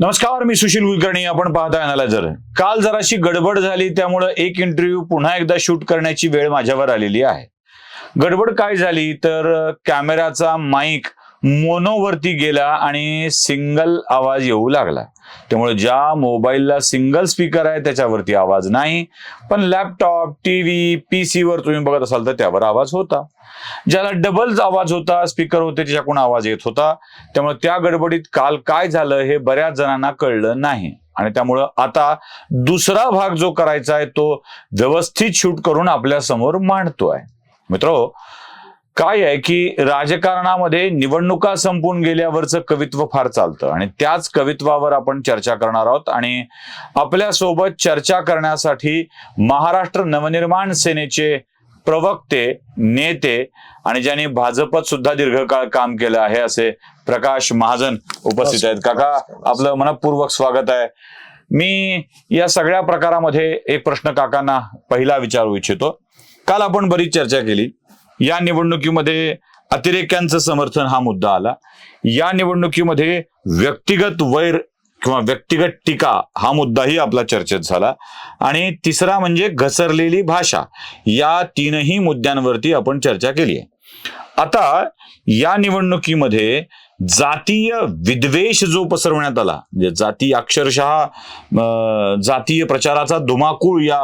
नमस्कार मी सुशील कुलकर्णी. आपण पाहताय अनालायझर काल जराशी गडबड झाली त्यामुळं एक इंटरव्ह्यू पुन्हा एकदा शूट करण्याची वेळ माझ्यावर आलेली आहे. गडबड काय झाली? तर कॅमेराचा माईक मोनोवरती गेला आणि सिंगल आवाज येऊ लागला. त्यामुळे ज्या मोबाईलला सिंगल स्पीकर आहे त्याच्यावरती आवाज नाही. पण लॅपटॉप टीव्ही पीसी वर तुम्ही बघत असाल तर त्यावर आवाज होता. ज्याला डबल आवाज होता स्पीकर होते त्याच्याकडून आवाज येत होता. त्यामुळे त्या गडबडीत काल काय झालं हे बऱ्याच जणांना कळलं नाही. आणि त्यामुळं आता दुसरा भाग जो करायचा आहे तो व्यवस्थित शूट करून आपल्यासमोर मांडतोय. मित्रो काय आहे की राजकारणामध्ये निवडणुका संपून गेल्यावरचं कवित्व फार चालतं आणि त्याच कवित्वावर आपण चर्चा करणार आहोत आणि आपल्यासोबत चर्चा करण्यासाठी महाराष्ट्र नवनिर्माण सेनेचे प्रवक्ते नेते आणि ज्यांनी भाजपत सुद्धा दीर्घकाळ काम केलं आहे असे प्रकाश महाजन उपस्थित आहेत. काका आपलं मनपूर्वक स्वागत आहे. मी या सगळ्या प्रकारामध्ये एक प्रश्न काकांना पहिला विचारू इच्छितो. काल आपण बरीच चर्चा केली. या निवडणुकीमध्ये अतिरेक्यांचं समर्थन हा मुद्दा आला. या निवडणुकीमध्ये व्यक्तिगत वैर किंवा व्यक्तिगत टीका हा मुद्दाही आपला चर्चेत झाला. आणि तिसरा म्हणजे घसरलेली भाषा या तीनही मुद्द्यांवरती आपण चर्चा केली आहे आता या निवडणुकीमध्ये जातीय विद्वेष जो पसरवण्यात आला. म्हणजे जाती अक्षरशः जातीय प्रचाराचा धुमाकूळ या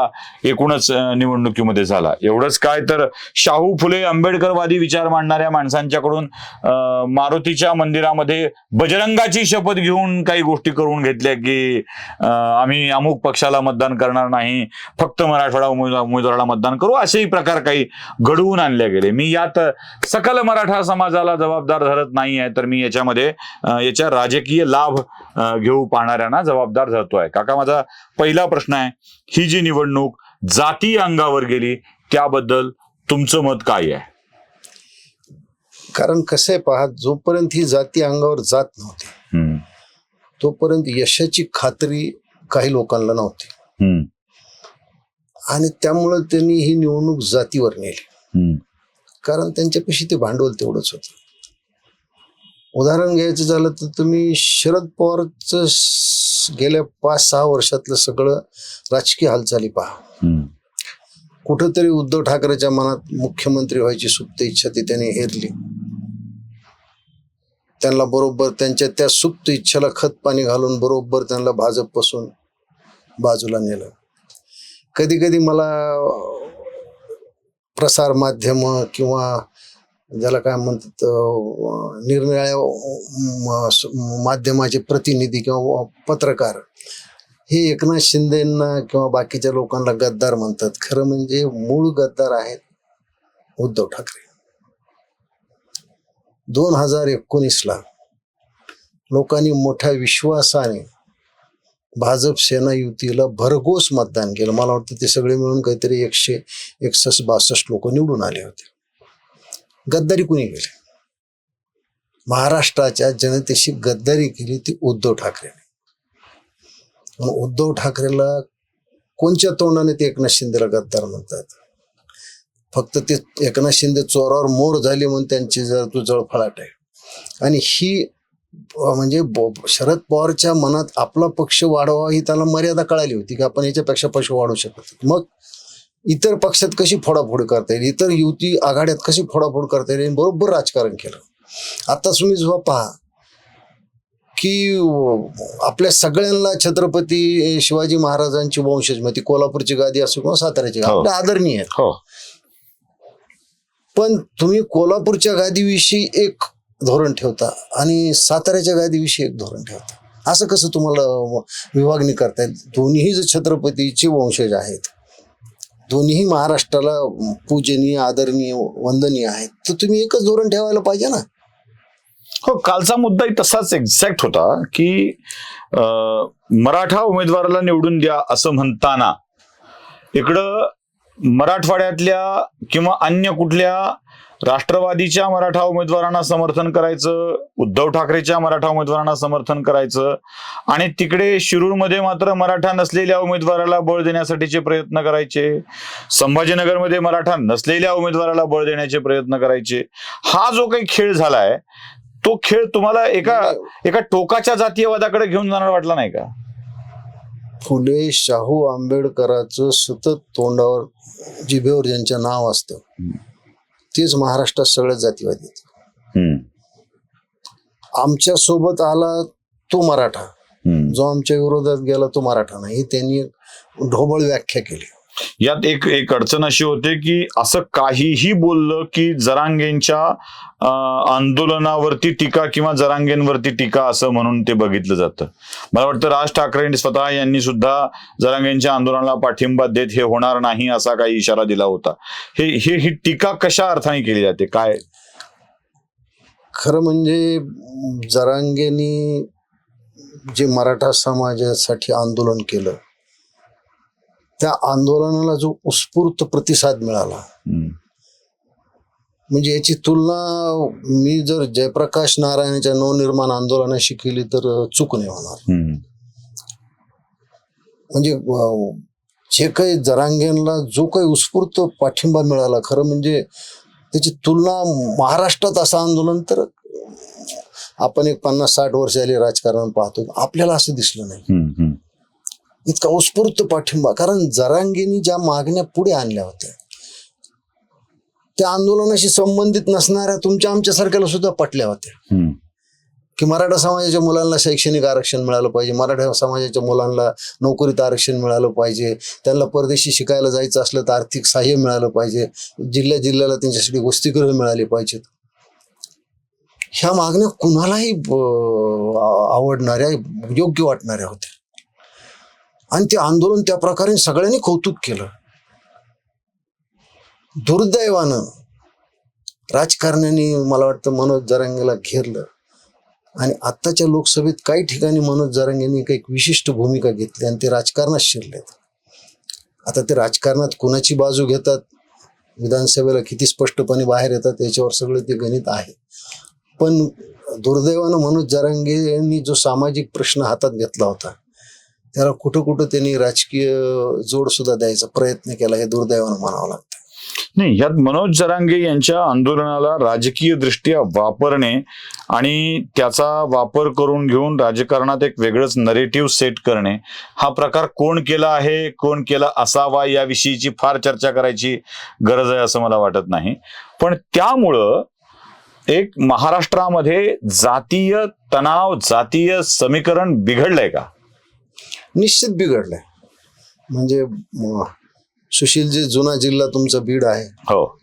एकूणच निवडणुकीमध्ये झाला. एवढंच काय तर शाहू फुले आंबेडकरवादी विचार मांडणाऱ्या माणसांच्याकडून मारुतीच्या मंदिरामध्ये बजरंगाची शपथ घेऊन काही गोष्टी करून घेतल्या की आम्ही अमुक पक्षाला मतदान करणार नाही फक्त मराठवाडा उमेदवार- उमेदवाराला मतदान करू असेही प्रकार काही घडवून आणले गेले. मी यात सकल मराठा समाजाला जबाबदार धरत नाही आहे तर मी याच्यामध्ये याच्या राजकीय लाभ घेऊ पाहणाऱ्यांना जबाबदार धरतोय. काका माझा पहिला प्रश्न आहे ही जी निवडणूक जाती अंगावर गेली त्याबद्दल तुमचं मत काय आहे? कारण कसं आहे पहा जोपर्यंत ही जाती अंगावर जात नव्हती हम्म, तोपर्यंत यशाची खात्री काही लोकांना नव्हती. आणि त्यामुळं त्यांनी ही निवडणूक जातीवर नेली. हम्म, कारण त्यांच्यापाशी ते भांडवल तेवढंच होतं. उदाहरण घ्यायचं झालं तर तुम्ही शरद पवारचं गेल्या पाच सहा वर्षातलं सगळं राजकीय हालचाली पहा. कुठंतरी उद्धव ठाकरेच्या मनात मुख्यमंत्री व्हायची सुप्त इच्छा ती त्यांनी हेरली. त्यांना बरोबर त्यांच्या त्या सुप्त इच्छेला खत पाणी घालून बरोबर त्यांना भाजपपासून बाजूला नेलं. कधी कधी मला प्रसार माध्यम किंवा ज्याला काय म्हणतात निरनिराळ्या माध्यमाचे प्रतिनिधी किंवा पत्रकार हे एकनाथ शिंदेना किंवा बाकीच्या लोकांना गद्दार म्हणतात. खरं म्हणजे मूळ गद्दार आहेत उद्धव ठाकरे. दोन हजार एकोणीसला लोकांनी मोठ्या विश्वासाने भाजप सेना युतीला भरघोस मतदान केलं. मला वाटतं ते सगळे मिळून काहीतरी एकशे एकसष्ट बासष्ट लोक निवडून आले होते. गद्दारी कुणी केली? महाराष्ट्राच्या जनतेशी गद्दारी केली ती उद्धव ठाकरेने. मग उद्धव ठाकरेला कोणच्या तोंडाने ते एकनाथ शिंदेला गद्दार म्हणतात? फक्त ते एकनाथ शिंदे चोरावर मोर झाले म्हणून त्यांची जर तू जळफळाट आहे. आणि ही म्हणजे ब- शरद पवारच्या मनात आपला पक्ष वाढवा ही त्याला मर्यादा कळाली होती की आपण याच्यापेक्षा पक्ष वाढवू शकत नाही. मग इतर पक्षात कशी फोडाफोड करता येईल? इतर युती आघाड्यात कशी फोडाफोड करता येईल? बरोबर राजकारण केलं. आता तुम्ही जेव्हा पहा की आपल्या सगळ्यांना छत्रपती शिवाजी महाराजांची वंशज ती कोल्हापूरची गादी असो किंवा साताऱ्याची गादी हो. आपल्या आदरणीय आहेत. हो. पण तुम्ही कोल्हापूरच्या गादीविषयी एक धोरण ठेवता आणि साताऱ्याच्या गादीविषयी एक धोरण ठेवता. असं कसं तुम्हाला विभागणी करता येईल? दोन्हीही छत्रपतीचे वंशज आहेत दोन्हीही महाराष्ट्राला पूजनीय आदरणीय वंदनीय आहेत. तर तुम्ही एकच धोरण ठेवायला पाहिजे ना? हो कालचा मुद्दाही तसाच एक्झॅक्ट होता की मराठा उमेदवाराला निवडून द्या असं म्हणताना इकडं मराठवाड्यातल्या किंवा अन्य कुठल्या राष्ट्रवादीच्या मराठा उमेदवारांना समर्थन करायचं उद्धव ठाकरेच्या मराठा उमेदवारांना समर्थन करायचं आणि तिकडे शिरूरमध्ये मात्र मराठा नसलेल्या उमेदवाराला बळ देण्यासाठीचे प्रयत्न करायचे संभाजीनगरमध्ये मराठा नसलेल्या उमेदवाराला बळ देण्याचे प्रयत्न करायचे हा जो काही खेळ झालाय तो खेळ तुम्हाला एका एका टोकाच्या जातीयवादाकडे घेऊन जाणार वाटला नाही का फुले शाहू आंबेडकरांचं सतत तोंडावर जिभेवर ज्यांचं नाव असतं. तेच महाराष्ट्रात सगळ्यात जातीवादी आमच्यासोबत आला तो मराठा. जो आमच्या विरोधात गेला तो मराठा नाही. ही त्यांनी ढोबळ व्याख्या केली. यात एक एक अडचण अशी होते की असं काहीही बोललं की जरांगेंच्या आंदोलनावरती टीका किंवा जरांगेंवरती टीका असं म्हणून ते बघितलं जातं. मला वाटतं राज ठाकरे स्वतः यांनी सुद्धा जरांगेंच्या आंदोलनाला पाठिंबा देत हे होणार नाही असा काही इशारा दिला होता. हे हे ही टीका कशा अर्थाने केली जाते? काय? खरं म्हणजे जरांगेनी जे मराठा समाजासाठी आंदोलन केलं त्या आंदोलनाला जो उत्स्फूर्त प्रतिसाद मिळाला म्हणजे याची तुलना मी जर जयप्रकाश नारायणाच्या नवनिर्माण आंदोलनाशी केली तर चूक नाही होणार. म्हणजे जे काही जरांगेंना जो काही उत्स्फूर्त पाठिंबा मिळाला खरं म्हणजे त्याची तुलना महाराष्ट्रात असं आंदोलन तर आपण एक पन्नास साठ वर्ष आली राजकारण पाहतो. आपल्याला असं दिसलं नाही. इतका उत्स्फूर्त पाठिंबा. कारण जरांगेनी ज्या मागण्या पुढे आणल्या होत्या त्या आंदोलनाशी संबंधित नसणाऱ्या तुमच्या आमच्यासारख्याला सुद्धा पटल्या होत्या. की मराठा समाजाच्या मुलांना शैक्षणिक आरक्षण मिळालं पाहिजे मराठा समाजाच्या मुलांना नोकरीत आरक्षण मिळालं पाहिजे त्यांना परदेशी शिकायला जायचं असलं तर आर्थिक सहाय्य मिळालं पाहिजे जिल्ह्या जिल्ह्याला त्यांच्यासाठी वसतिगृह मिळाली पाहिजेत. ह्या मागण्या कुणालाही आवडणाऱ्या योग्य वाटणाऱ्या होत्या. आणि ते आंदोलन त्या प्रकारे सगळ्यांनी कौतुक केलं. दुर्दैवानं राजकारण्यांनी मला वाटतं मनोज जरांगेला घेरलं. आणि आत्ताच्या लोकसभेत काही ठिकाणी मनोज जरांगेंनी एक विशिष्ट भूमिका घेतली आणि ते राजकारणात शिरलेत. आता ते राजकारणात कोणाची बाजू घेतात? विधानसभेला किती स्पष्टपणे बाहेर येतात याच्यावर सगळं ते गणित आहे. पण दुर्दैवानं मनोज जरांगे यांनी जो सामाजिक प्रश्न हातात घेतला होता त्याला कुठं कुठं त्यांनी राजकीय जोड सुद्धा द्यायचा प्रयत्न केला हे दुर्दैवानं म्हणावं लागतं. नाही यात मनोज जरांगे यांच्या आंदोलनाला राजकीय दृष्ट्या वापरणे आणि त्याचा वापर करून घेऊन राजकारणात एक वेगळंच नरेटिव्ह सेट करणे हा प्रकार कोण केला आहे कोण केला असावा याविषयीची फार चर्चा करायची गरज आहे असं मला वाटत नाही. पण त्यामुळं एक महाराष्ट्रामध्ये जातीय तणाव जातीय समीकरण बिघडलंय का? निश्चित बिघडलंय. म्हणजे म, सुशील जे जुना जिल्हा तुमचा बीड आहे. हो.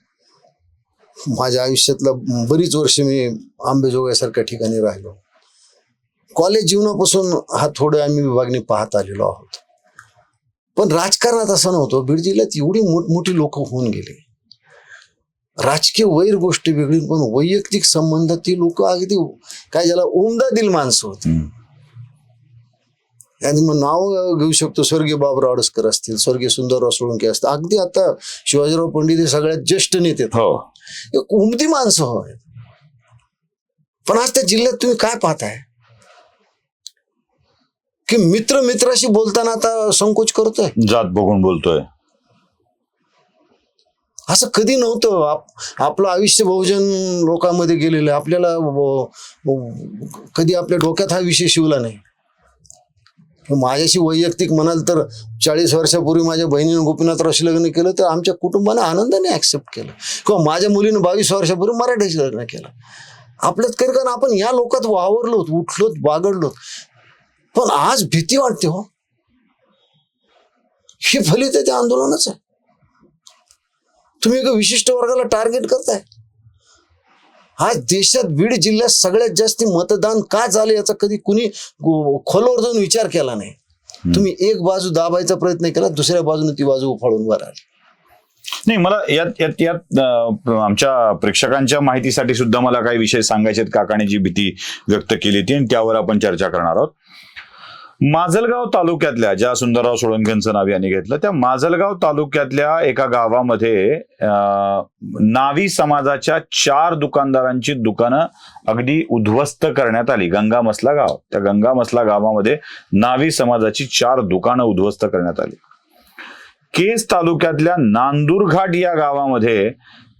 माझ्या आयुष्यातला बरीच वर्ष मी आंबेजोगाईसारख्या ठिकाणी राहिलो. कॉलेज जीवनापासून हा थोडं आम्ही विभागणी पाहत आलेलो आहोत. पण राजकारणात असं नव्हतं. बीड जिल्ह्यात एवढी मोठमोठी लोक होऊन गेली. राजकीय वैर गोष्टी वेगळी पण वैयक्तिक संबंध ती लोक अगदी काय ज्याला उमदा दिल माणसं होती. आणि मग नाव घेऊ शकतो स्वर्गीय बाबराव अडसकर असतील स्वर्गीय सुंदरराव सोळंके असतील. अगदी आता शिवाजीराव पंडित हे सगळ्यात ज्येष्ठ नेते. हो. उमदी माणसं होय पण आज त्या जिल्ह्यात तुम्ही काय पाहताय? की मित्र मित्राशी बोलताना आता संकोच करतोय? जात बघून बोलतोय. असं कधी नव्हतं. आप- आपलं आयुष्य बहुजन लोकांमध्ये गेलेलं आपल्याला कधी आपल्या डोक्यात हा विषय शिवला नाही. माझ्याशी वैयक्तिक म्हणाल तर चाळीस वर्षापूर्वी माझ्या बहिणीनं गोपीनाथरावशी लग्न केलं तर आमच्या कुटुंबानं आनंदाने ऍक्सेप्ट केलं. किंवा माझ्या मुलीनं बावीस वर्षापूर्वी मराठीशी लग्न केलं. आपल्यात कर कारण आपण या लोकात वावरलोत उठलोत बागडलोत. पण आज भीती वाटते हो. हे फलित आहे त्या आंदोलनाचं आहे. तुम्ही एका विशिष्ट वर्गाला टार्गेट करताय. आज देशात बीड जिल्ह्यात सगळ्यात जास्त मतदान का झाले याचा कधी कुणी खोलवर जाऊन विचार केला नाही. तुम्ही एक बाजू दाबायचा प्रयत्न केला दुसऱ्या बाजूने ती बाजू उफाळून वर आली. नाही मला यात यात यात आमच्या प्रेक्षकांच्या माहितीसाठी सुद्धा मला काही विषय सांगायचे आहेत काकाने जी भीती व्यक्त केली ती आणि त्यावर आपण चर्चा करणार आहोत. माजलगाव तालुक्यातल्या ज्या सुंदरराव सोळंकेंचं नाव यांनी घेतलं त्या माजलगाव तालुक्यातल्या एका गावामध्ये नावी समाजाच्या चार दुकानदारांची दुकानं अगदी उद्ध्वस्त करण्यात आली. गंगा मसला गाव. त्या गंगा मसला गावामध्ये नावी समाजाची चार दुकानं उद्ध्वस्त करण्यात आली. केज तालुक्यातल्या नांदूरघाट या गावामध्ये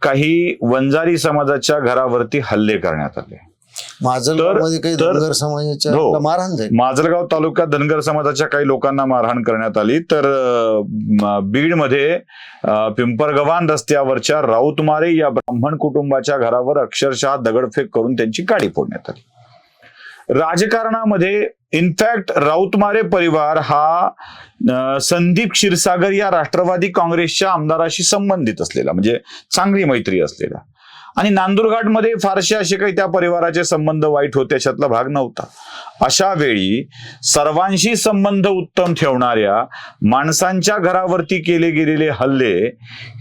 काही वंजारी समाजाच्या घरावरती हल्ले करण्यात आले. माझं मध्ये काही तर- धनगर समाजाच्या हो. ला मारहाण झाली. माजलगाव तालुक्यात धनगर समाजाच्या काही लोकांना मारहाण करण्यात आली. तर अं, बीडमध्ये अं, पिंपरगव्हाण रस्त्यावरच्या राऊतमारे या ब्राह्मण कुटुंबाच्या घरावर अक्षरशः दगडफेक करून त्यांची गाडी फोडण्यात आली. राजकारणामध्ये इनफॅक्ट राऊतमारे परिवार हा अं, संदीप क्षीरसागर या राष्ट्रवादी काँग्रेसच्या आमदाराशी संबंधित असलेला म्हणजे चांगली मैत्री असलेला. आणि नांदुरघाटमध्ये फारसे असे काही त्या परिवाराचे संबंध वाईट होते त्याच्यातला भाग नव्हता. अशा वेळी सर्वांशी संबंध उत्तम ठेवणाऱ्या माणसांच्या घरावरती केले गेलेले हल्ले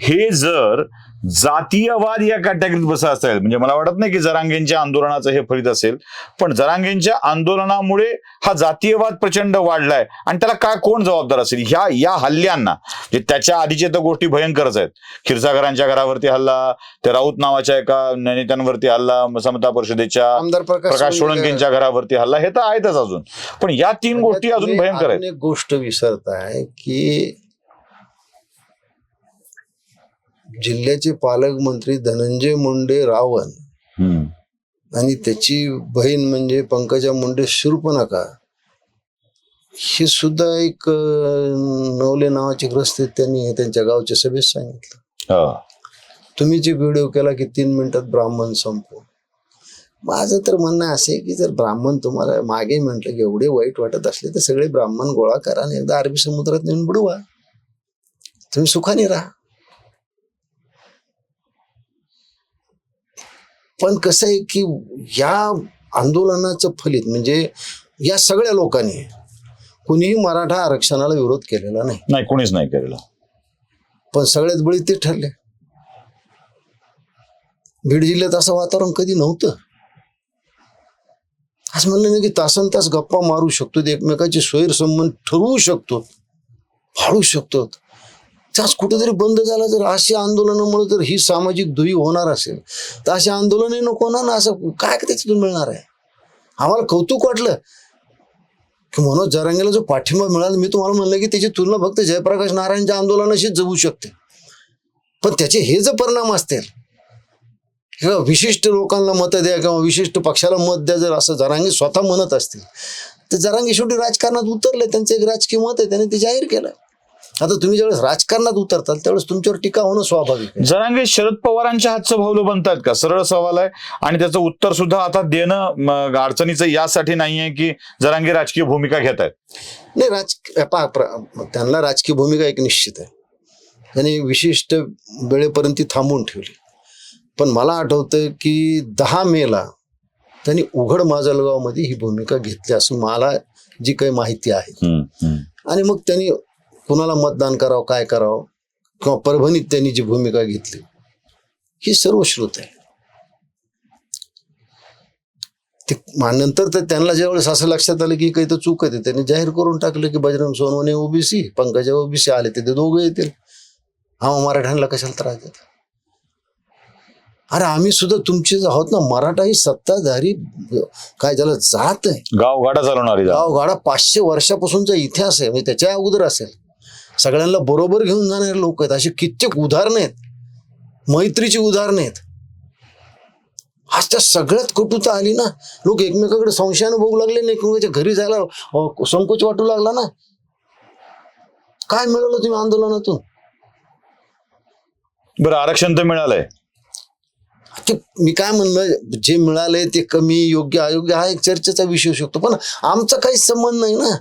हे जर जातीयवाद या कॅटेगरीत बसत असेल. म्हणजे मला वाटत नाही की जरांगेंच्या आंदोलनाचं हे फलित असेल पण जरांगेंच्या आंदोलनामुळे हा जातीयवाद प्रचंड वाढलाय. आणि त्याला काय कोण जबाबदार असेल? ह्या या हल्ल्यांना. जे त्याच्या आधीचे तर गोष्टी भयंकरच आहेत. क्षीरसागरांच्या घरावरती हल्ला त्या राऊत नावाच्या एका नेत्यांवरती हल्ला समता परिषदेच्या प्रकाश सोळंकेंच्या घरावरती हल्ला हे तर आहेतच अजून. पण या तीन गोष्टी अजून भयंकर आहेत. गोष्ट विसरताय की जिल्ह्याचे पालकमंत्री धनंजय मुंडे रावण. आणि त्याची बहीण म्हणजे पंकजा मुंडे शूर्पणखा हे सुद्धा एक नवले नावाचे ग्रस्त त्यांनी त्यांच्या गावच्या सभेत सांगितलं. हा. तुम्ही जे व्हिडिओ केला की तीन मिनिटात ब्राह्मण संपू माझं तर म्हणणं असं आहे की जर ब्राह्मण तुम्हाला मागे म्हटलं की एवढे वाईट वाटत असले तर सगळे ब्राह्मण गोळा करा आणि एकदा अरबी समुद्रात नेऊन बुडवा. तुम्ही सुखाने राहा. पण कसं आहे की या आंदोलनाचं फलित म्हणजे या सगळ्या लोकांनी कुणीही मराठा आरक्षणाला विरोध केलेला नाही. नाही कोणीच नाही केलेलं. पण सगळ्यात बळी ते ठरले. बीड जिल्ह्यात असं वातावरण कधी नव्हतं. असं म्हणलं नाही की तासन तास गप्पा मारू शकतो एकमेकाचे स्वैरसंबंध ठरवू शकतो फाडू शकतो. त्याच कुठेतरी बंद झाला जर अशी आंदोलनामुळे जर ही सामाजिक दुही होणार असेल. तर अशी आंदोलनही नको ना ना असं काय त्याच्यातून मिळणार आहे? आम्हाला कौतुक वाटलं. की मनोज जरांगेला जो पाठिंबा मिळाला मी तुम्हाला म्हणलं की त्याची तुलना फक्त जयप्रकाश नारायणच्या आंदोलनाशीच जगू शकते. पण त्याचे हे जर परिणाम असतील किंवा विशिष्ट लोकांना मतं द्या किंवा विशिष्ट पक्षाला मत द्या जर असं जरांगे स्वतः म्हणत असतील तर जरांगे शेवटी राजकारणात उतरले. त्यांचं एक राजकीय मत आहे त्याने ते जाहीर केलं. आता तुम्ही ज्यावेळेस राजकारणात उतरताल त्यावेळेस तुमच्यावर टीका होणं स्वाभाविक जरांगे शरद पवारांच्या हातचं भावलं बनतायत का? सरळ सवाल आहे. आणि त्याचं उत्तर सुद्धा आता देणं अडचणीचं यासाठी नाहीये की जरांगे राजकीय भूमिका घेत आहेत नाही राज त्यांना राजकीय भूमिका एक निश्चित आहे. त्यांनी विशिष्ट वेळेपर्यंत ती थांबवून ठेवली. पण मला आठवतं की दहा मेला त्यांनी उघड माजलगावमध्ये ही भूमिका घेतली असं मला जी काही माहिती आहे. आणि मग त्यांनी कुणाला मतदान करावं काय करावं किंवा परभणीत त्यांनी जी भूमिका घेतली ही सर्व श्रुत आहे ते नंतर तर त्यांना ज्यावेळेस असं लक्षात आलं की काही तर चूक आहे त्यांनी जाहीर करून टाकलं की बजरंग सोनवणे ओबीसी पंकजा ओबीसी आले ते दोघे येतील. हा मराठ्यांना कशाला त्रास देत अरे आम्ही सुद्धा तुमचेच आहोत ना मराठा ही सत्ताधारी काय त्याला जात आहे. गावगाडा चालवणारी. गावगाडा पाचशे वर्षापासूनचा इतिहास आहे म्हणजे त्याच्या अगोदर असेल. सगळ्यांना बरोबर घेऊन जाणारे लोक आहेत. अशी कित्येक उदाहरणं आहेत. मैत्रीची उदाहरणं आहेत. आज त्या सगळ्यात कटुता आली ना. लोक एकमेकाकडे संशयानं बघू लागले नाही. एकमेकाच्या घरी जायला संकोच वाटू लागला ना. काय मिळवलं तुम्ही आंदोलनातून? बरं आरक्षण तर मिळालंय. ते मी काय म्हणलं जे मिळालंय ते कमी योग्य अयोग्य हा एक चर्चेचा विषय होऊ शकतो. पण आमचा काहीच संबंध नाही ना.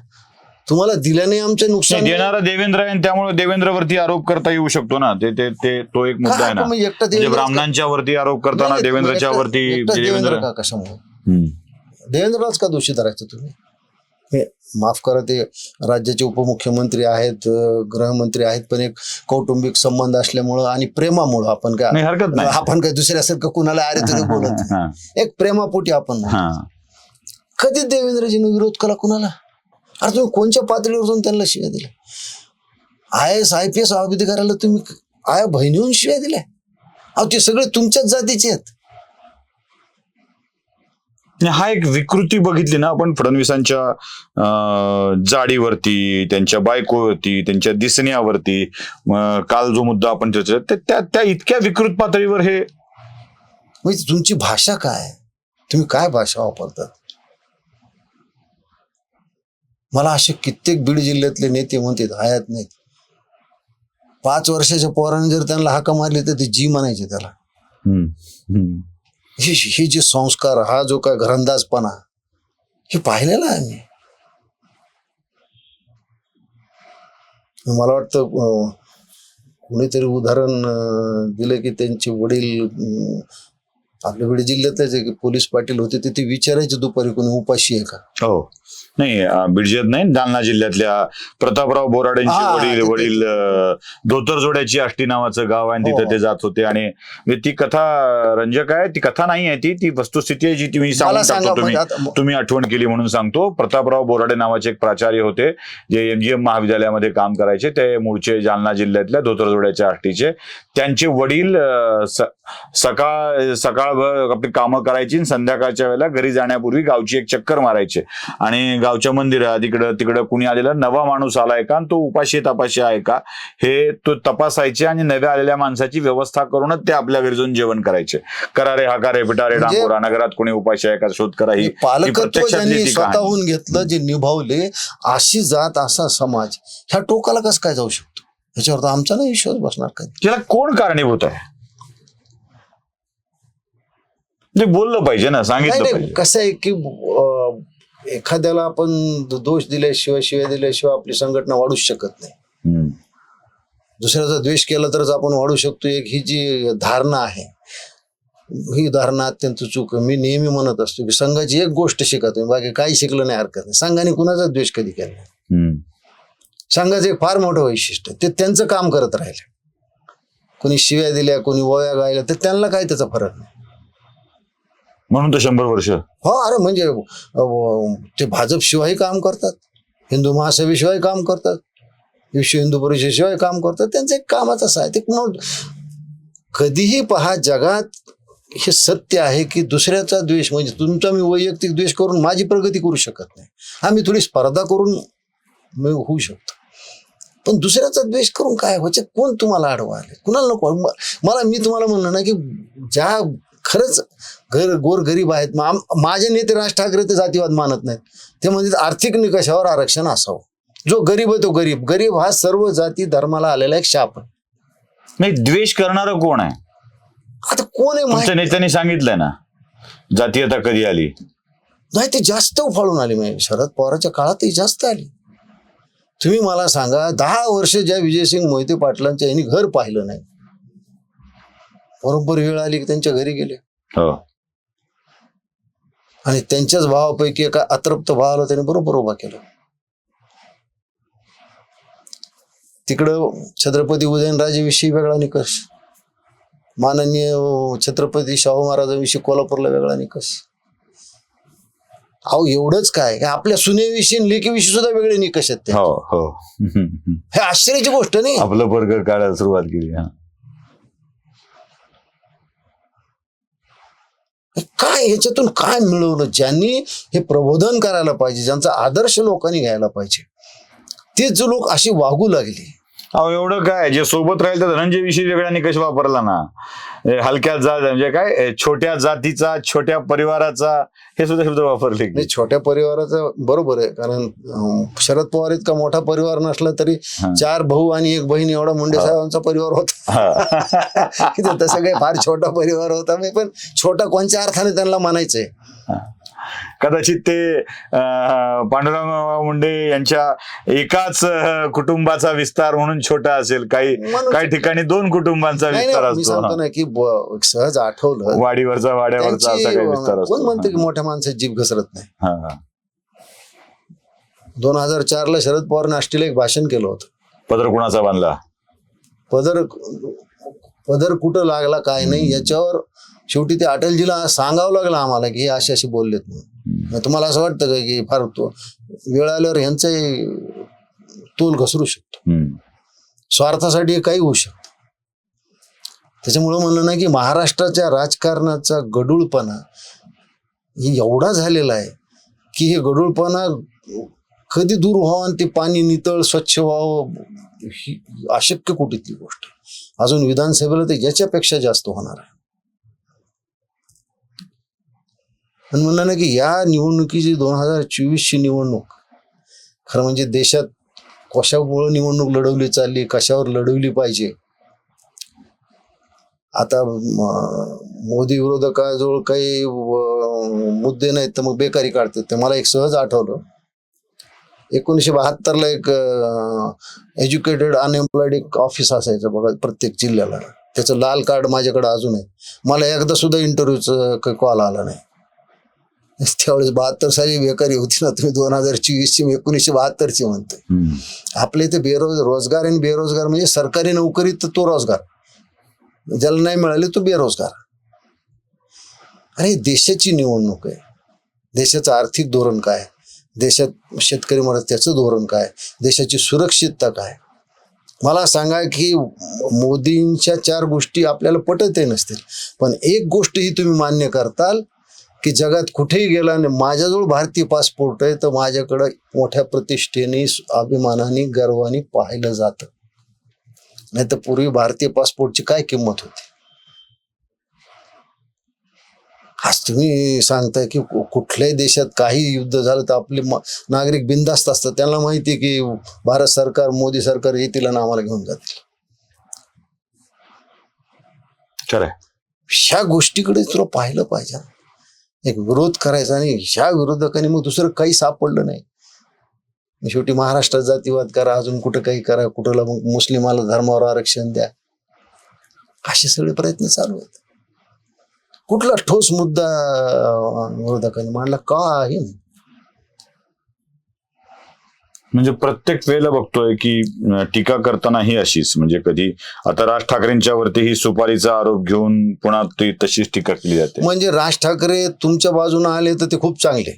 तुम्हाला दिल्याने आमचं नुकसान देणारा देवेंद्र आहे त्यामुळे देवेंद्रवरती आरोप करता येऊ शकतो ना. ते ते ते तो एक मुद्दा आहे ना. म्हणजे ब्राह्मणांच्या वरती आरोप करताना देवेंद्रच्या वरती एकटा देवेंद्र कशामुळे. देवेंद्रलाच का दोषी धरायचं तुम्ही? माफ करा ते राज्याचे उपमुख्यमंत्री आहेत गृहमंत्री आहेत पण एक कौटुंबिक संबंध असल्यामुळं आणि प्रेमामुळं आपण काय हरकत नाही. आपण काय दुसऱ्यासारखं कुणाला अरे तरी बोलत एक प्रेमापोटी आपण. कधी देवेंद्रजीने विरोध केला कुणाला? अरे तुम्ही कोणत्या पातळीवर जाऊन त्यांना शिव्या दिल्या? I S I P S अधिकाऱ्याला तुम्ही आया बहिणीहून शिव्या दिल्या? अहो ते सगळे तुमच्याच जातीचे आहेत. हा एक विकृती बघितली ना आपण फडणवीसांच्या अं, जाडीवरती त्यांच्या बायकोवरती त्यांच्या दिसण्यावरती काल जो मुद्दा आपण चर्चा त्या त्या- त्या इतक्या विकृत पातळीवर हे म्हणजे तुमची भाषा काय? तुम्ही काय भाषा वापरतात? मला असे कित्येक बीड जिल्ह्यातले नेते म्हणतात हयात नाहीत. पाच वर्षाच्या पोराने जर त्यांना हाका मारली तर ते जी म्हणायचे त्याला. हे हे जे संस्कार हा जो काय घरंदाजपणा हे पाहिलेलं आहे मी. मला वाटतं कोणीतरी उदाहरण दिलं की त्यांचे वडील अं, आपल्या बीड जिल्ह्यातलेच आहे की पोलीस पाटील होते ते ते विचारायचे दुपारी कोणी उपाशी आहे का? हो. नाही अं, बीड जिल्ह्यात नाही जालना जिल्ह्यातल्या प्रतापराव बोराडेंचे हा, वडील वडील अं, धोतरजोड्याची आष्टी नावाचं गाव आहे आणि हो, तिथं. ते जात होते. आणि म्हणजे ती कथा रंजक आहे ती कथा नाही आहे ती ती वस्तुस्थिती आहे जी तुम्ही मला सांगून सांगा टाकतो तुम्ही. म्हणजे आता तुम्ही आठवण केली म्हणून सांगतो. प्रतापराव बोराडे नावाचे एक प्राचार्य होते जे एमजीएम महाविद्यालयामध्ये काम करायचे. ते मूळचे जालना जिल्ह्यातल्या धोतरजोड्याच्या आष्टीचे. त्यांचे वडील अं, स- सकाळ सकाळभर आपली कामं करायची आणि संध्याकाळच्या वेळेला घरी जाण्यापूर्वी गावची एक चक्कर मारायचे. आणि गावच्या मंदिरात इकडं तिकडं कुणी आलेला नवा माणूस आलाय का? आणि तो उपाशी तपाशी आहे का? हे तो तपासायचे आणि नव्या आलेल्या माणसाची व्यवस्था करूनच ते आपल्या घरी जाऊन जेवण करायचे. करारे हाकारे पिटारे म्हणजे- डांगोरा नगरात कोणी उपाशी आहे का? शोध करा ही. कहाणी. स्वतःहून घेतलं जे निभावले अशी जात असा समाज ह्या टोकाला कसं काय जाऊ शकतो? ह्याच्यावर तर आमचा नाही विश्वास बसणार कधी? याला कोण कारणीभूत आहे ते बोललं पाहिजे ना सांगितलं कसं आहे की एखाद्याला आपण दोष दिल्याशिवाय शिवाय दिल्याशिवाय आपली संघटना वाढूच शकत नाही. दुसऱ्याचा द्वेष केला तरच आपण वाढू शकतो एक ही जी धारणा आहे ही धारणा अत्यंत चूक. मी नेहमी म्हणत असतो की संघाची एक गोष्ट शिका तुम्ही बाकी काही शिकलं नाही हरकत नाही संघाने कुणाचा द्वेष कधी केला नाही. संघाचं एक फार मोठं वैशिष्ट्य. ते त्यांचं काम करत राहिले कोणी शिव्या दिल्या कोणी ओव्या गायल्या तर त्यांना काय त्याचा फरक नाही म्हणून तर शंभर वर्ष. हो अरे म्हणजे अं, ते भाजप शिवाय काम करतात. हिंदू महासभेशिवाय काम करतात. विश्व हिंदू परिषदेशिवाय काम करतात. त्यांचं एक कामच असं आहे. ते म्हणून कधीही पहा जगात हे सत्य आहे की दुसऱ्याचा द्वेष म्हणजे तुमचा मी वैयक्तिक द्वेष करून माझी प्रगती करू शकत नाही. आम्ही थोडी स्पर्धा करून मी होऊ शकतो. पण दुसऱ्याचा द्वेष करून काय व्हायचे? कोण तुम्हाला आडवा आले? कुणाला नको? म- मला मी तुम्हाला म्हणलं ना की ज्या खरंच घर गोर गरीब आहेत. माझे नेते राज ठाकरे ते जातीवाद मानत नाहीत. ते म्हणजे आर्थिक निकषावर आरक्षण असावं. जो गरीब आहे तो गरीब. गरीब हा सर्व जाती धर्माला आलेला एक शाप आहे. नाही द्वेष करणार कोण आहे? आता कोण आहे नेत्यांनी सांगितलंय ना जातीयता कधी आली? नाही ते जास्त उफाळून आली. म्हणजे शरद पवारांच्या काळातही जास्त आली. तुम्ही मला सांगा दहा वर्ष ज्या विजयसिंग मोहिते पाटलांच्या यांनी घर पाहिलं नाही बरोबर वेळ आली की त्यांच्या घरी गेले? हो. आणि त्यांच्याच भावापैकी एका अतृप्त भावाला त्याने बरोबर उभा केलं. तिकडं छत्रपती उदयनराजेविषयी वेगळा निकष. माननीय छत्रपती शाहू महाराजांविषयी कोल्हापूरला वेगळा निकष. अहो एवढंच काय? आपल्या सुनेविषयी आणि लेकीविषयी सुद्धा वेगळे निकष आहेत ते. हो हो. हे आश्चर्याची गोष्ट नाही? आपलं वर्ग काढायला सुरुवात केली काय ह्याच्यातून काय मिळवलं? ज्यांनी हे प्रबोधन करायला पाहिजे ज्यांचा आदर्श लोकांनी घ्यायला पाहिजे तेच जो लोक अशी वागू लागली अहो एवढं काय? जे सोबत राहील तर धनंजय विषयी वेगळा निकष वापरला ना. हलक्या जात म्हणजे काय? छोट्या जातीचा छोट्या परिवाराचा हे सुद्धा शब्द वापरले छोट्या परिवाराचं बरोबर आहे कारण शरद पवार इतका मोठा परिवार नसला तरी. चार भाऊ आणि एक बहीण एवढा मुंडे साहेबांचा परिवार होता. तसं काही फार छोटा परिवार होता मी पण छोटा कोणत्या अर्थाने त्यांना म्हणायचंय कदाचित ते पांडुरंग मुंडे यांच्या एकाच कुटुंबाचा विस्तार म्हणून छोटा असेल. काही काही ठिकाणी दोन कुटुंबांचा विस्तार असतो की सहज आठवलं वाडीवरचा वाड्यावरचा असा काही विस्तार कोण म्हणतं की असतो मोठ्या माणसाची जीभ घसरत नाही? हा, हा. दोन हजार चार ला शरद पवारने आष्टीला एक भाषण केलं होतं. पदर कुणाचा बांधला? पदर पदर कुठं लागला काय नाही याच्यावर शेवटी ते अटलजीला सांगावं लागलं आम्हाला की हे असे असे बोललेत म्हणून. तुम्हाला असं वाटतं का की फार तो वेळ आल्यावर यांचाही तोल घसरू शकतो. स्वार्थासाठी काही होऊ शकतं. त्याच्यामुळं म्हणलं ना की महाराष्ट्राच्या राजकारणाचा गडूळपणा ही एवढा झालेला आहे की हे गडूळपणा कधी दूर व्हावं आणि ते पाणी नितळ स्वच्छ व्हावं ही अशक्य कुठेतली गोष्ट आहे. अजून विधानसभेला ते याच्यापेक्षा जास्त होणार आहे. आणि म्हणलं ना की या निवडणुकीची दोन हजार चोवीसची निवडणूक खरं म्हणजे देशात कशामुळे निवडणूक लढवली चालली कशावर लढवली पाहिजे? आता मोदी विरोधकाजवळ काही मुद्दे नाहीत तर मग बेकारी काढतात. ते मला एक सहज आठवलं. एकोणीसशे बहात्तरला एक एज्युकेटेड अनएम्प्लॉईड एक ऑफिस असायचं बघा प्रत्येक जिल्ह्याला. त्याचं लाल कार्ड माझ्याकडे अजून आहे. मला एकदा सुद्धा इंटरव्ह्यूचं काही कॉल आला नाही. त्यावेळेस बहात्तर साली बेकारी होती ना तुम्ही दोन हजार चोवीसची मी एकोणीसशे बहात्तरची म्हणतोय. हम्म. आपल्या इथे बेरोज रोजगार आणि बेरोजगार म्हणजे सरकारी नोकरी तर तो रोजगार. ज्याला नाही मिळाले तो बेरोजगार. आणि देशाची निवडणूक आहे. देशाचं आर्थिक धोरण काय? देशात शेतकरी म्हणत त्याचं धोरण काय? देशाची सुरक्षितता काय? मला सांगा की मोदींच्या चार गोष्टी आपल्याला पटतही नसतील. पण एक गोष्ट ही तुम्ही मान्य करताल की जगात कुठेही गेला आणि माझ्याजवळ भारतीय पासपोर्ट आहे तर माझ्याकडं मोठ्या प्रतिष्ठेने अभिमानाने गर्वाने पाहिलं जातं. नाही तर पूर्वी भारतीय पासपोर्टची काय किंमत होती? आज तुम्ही सांगताय की कुठल्याही देशात काही युद्ध झालं तर आपले नागरिक बिंदास्त असतात. त्यांना माहिती आहे की भारत सरकार मोदी सरकार येतील आणि आम्हाला घेऊन जातील. खरंय. ह्या गोष्टीकडे तुला पाहिलं पाहिजे. एक विरोध करायचा आणि ह्या विरोधकांनी मग दुसरं काही सापडलं नाही. शेवटी महाराष्ट्रात जातीवाद करा अजून कुठं काही करा कुठं मग मुस्लिमाला धर्मावर आरक्षण द्या. असे सगळे प्रयत्न चालू आहेत. कुठला ठोस मुद्दा विरोधकांनी मांडला? काही नाही. म्हणजे प्रत्येक वेळेला बघतोय की टीका करताना ही अशीच म्हणजे कधी आता राज ठाकरेंच्या वरती ही सुपारीचा आरोप घेऊन पुन्हा ती तशीच टीका केली जाते. म्हणजे राज ठाकरे तुमच्या बाजूने आले तर ते खूप चांगले.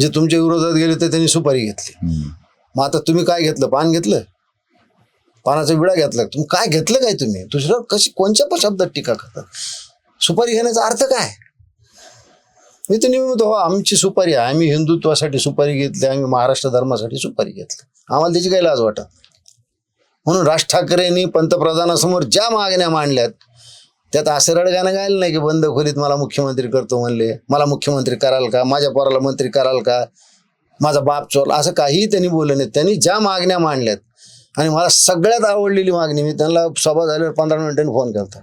जे तुमच्या विरोधात गेले तर त्यांनी सुपारी घेतली. मग आता तुम्ही काय घेतलं? पान घेतलं? पानाचा विडा घेतला. तुम्ही काय घेतलं काय तुम्ही? दुसरं कशी कोणत्या पण शब्दात टीका करतात? सुपारी घेण्याचा अर्थ काय? मी तर नेहमी म्हणतो हो आमची सुपारी आहे. आम्ही हिंदुत्वासाठी सुपारी घेतली आम्ही महाराष्ट्र धर्मासाठी सुपारी घेतली. आम्हाला त्याची काही लाज वाटत म्हणून राज ठाकरेंनी पंतप्रधानासमोर ज्या मागण्या मांडल्यात त्यात आसरड गाणं गायलं नाही की बंद खोलीत मला मुख्यमंत्री करतो म्हणले. मला मुख्यमंत्री कराल का? माझ्या पोराला मंत्री कराल का? माझा बाप चोर असं काहीही त्यांनी बोललं नाही. त्यांनी ज्या मागण्या मांडल्यात आणि मला सगळ्यात आवडलेली मागणी मी त्यांना सभा झाल्यावर पंधरा मिनिटांनी फोन केला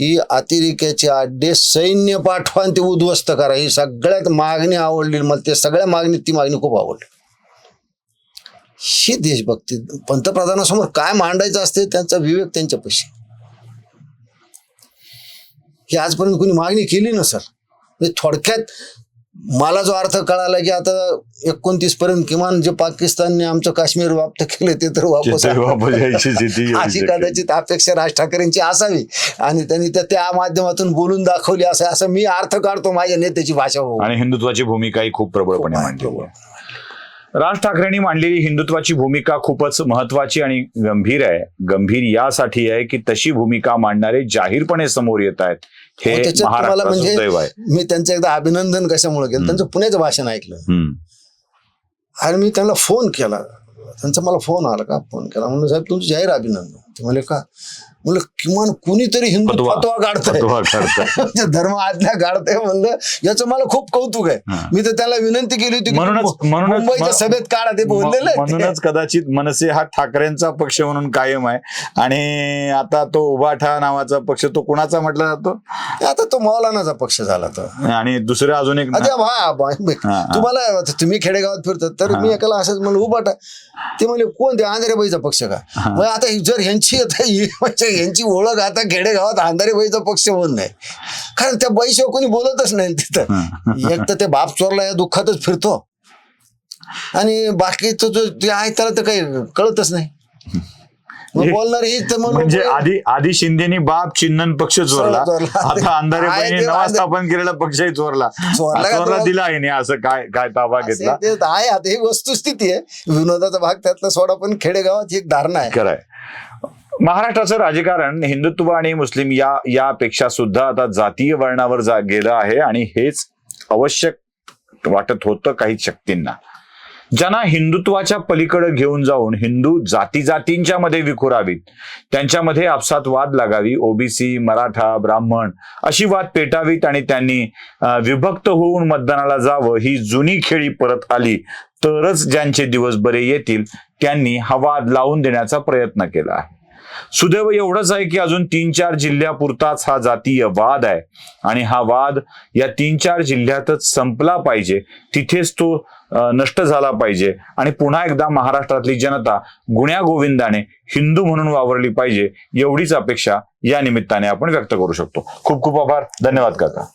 की अतिरेक्याचे अड्डे सैन्य पाठवा ते उद्ध्वस्त करा. ही सगळ्यात मागणी आवडली. मला ते सगळ्या मागणीत ती मागणी खूप आवडली. ही देशभक्ती पंतप्रधानासमोर काय मांडायचं असते त्यांचा विवेक त्यांच्यापाशी ही आजपर्यंत कोणी मागणी केली नसेल म्हणजे थोडक्यात मला जो अर्थ कळाला की आता एकोणतीस पर्यंत किमान जे पाकिस्तानने आमचं काश्मीर वाप्त केलं ते तर वापस अशी. कदाचित अपेक्षा राज ठाकरेंची असावी. आणि त्यांनी त्या त्या माध्यमातून बोलून दाखवली असं असं मी अर्थ काढतो माझ्या नेत्याची भाषा हो. आणि हिंदुत्वाची भूमिकाही खूप प्रबळपणे मांडली. राज ठाकरेंनी मांडलेली हिंदुत्वाची भूमिका खूपच महत्वाची आणि गंभीर आहे. गंभीर यासाठी आहे की तशी भूमिका मांडणारे जाहीरपणे समोर येत आहेत. हे त्याच्यात तुम्हाला म्हणजे मी त्यांचं एकदा अभिनंदन कशामुळे केलं? त्यांचं पुण्याचं भाषण ऐकलं. आणि मी त्यांना फोन केला. त्यांचा मला फोन आला का? फोन केला. म्हणून साहेब तुमचं जाहीर अभिनंदन. ते म्हणले का? म्हणलं किमान कुणीतरी हिंदू फतवा. काढतंय. म्हणजे धर्म आज्ञा काढतंय म्हणलं याचं मला खूप कौतुक आहे. मी तर त्याला विनंती केली होती की म्हणूनच मु- म्हणूनच मुंबईच्या सभेत काढा ते बोललेलं. म्हणूनच कदाचित मनसे हा ठाकरेंचा पक्ष म्हणून कायम आहे आणि आता तो उभाठा नावाचा पक्ष तो कुणाचा म्हटला जातो आता तो मौलानाचा पक्ष झाला तो आणि दुसरा अजून एक. तुम्हाला तुम्ही खेडेगावात फिरतात तर मी एकाला असंच म्हणलं उभाटा ते म्हणले कोण ते आंधळेबाईचा पक्ष का आता जर ह्यांची आता ह्यांची ओळख आता खेडेगावात आंधारेबाईचा पक्ष म्हणून नाही कारण त्या बाईशिवाय कोणी बोलतच नाही तिथं. एक तर ते बाप चोरला या दुःखातच फिरतो. आणि बाकीचं जो आहे त्याला तर काही कळतच नाही. बोलणार ही तर मग म्हणजे आधी आधी शिंदेनी बाप चिन्हन पक्ष चोरला. आता अंधारे आहे नवा स्थापन केलेला पक्षही चोरला. चोरला? दिला आहे नाही असं काय काय ताबा घेतला? आहे आता ही वस्तुस्थिती आहे. विनोदाचा भाग त्यातला सोडा पण खेडेगावात ही एक धारणा आहे. महाराष्ट्राचं राजकारण हिंदुत्व आणि मुस्लिम या यापेक्षा सुद्धा आता जातीय वर्णावर जा गेलं आहे आणि हेच आवश्यक वाटत होतं काही शक्तींना. ज्यांना हिंदुत्वाच्या पलीकडे घेऊन जाऊन हिंदू जाती जातींच्या मध्ये विखुरावीत त्यांच्यामध्ये आपसात वाद लागावी ओबीसी मराठा ब्राह्मण अशी वाद पेटावीत आणि त्यांनी विभक्त होऊन मतदानाला जावं ही जुनी खेळी परत आली तरच ज्यांचे दिवस बरे येतील त्यांनी हा वाद लावून देण्याचा प्रयत्न केला आहे. सुदैव एवढंच आहे की अजून तीन चार जिल्ह्यापुरताच हा जातीय वाद आहे. आणि हा वाद या तीन चार जिल्ह्यातच संपला पाहिजे. तिथेच तो नष्ट झाला पाहिजे. आणि पुन्हा एकदा महाराष्ट्रातली जनता गुण्या गोविंदाने हिंदू म्हणून वावरली पाहिजे एवढीच अपेक्षा या निमित्ताने आपण व्यक्त करू शकतो. खूप खूप आभार. धन्यवाद काका